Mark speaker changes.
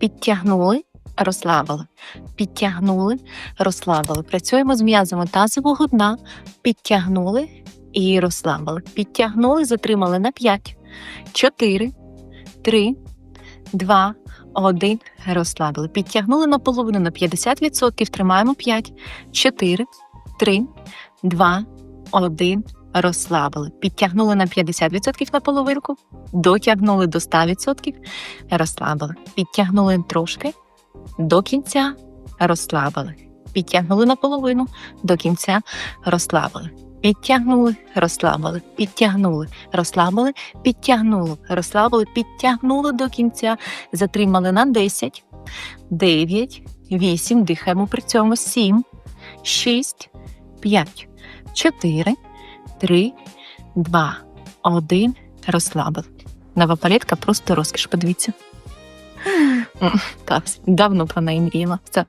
Speaker 1: Підтягнули, розслабили. Підтягнули, розслабили. Працюємо з м'язами тазового дна. Підтягнули і розслабили. Підтягнули, затримали на 5, 4, 3, 2, 1. Розслабили. Підтягнули наполовину на 50%. Тримаємо 5, 4, 3, 2, 1. Розслабили. Підтягнули на 50% на половинку, дотягнули до 100%, розслабили. Підтягнули трошки до кінця, розслабили. Підтягнули наполовину до кінця, розслабили. Підтягнули, розслабили, підтягнули, розслабили, підтягнули, розслабили, підтягнули до кінця, затримали на 10, 9, 8, дихаємо при цьому 7, 6, 5, 4, 3, 2, 1, Розслабив. Нова палетка просто розкіш, подивіться. Так, давно про неї мріяла. Все,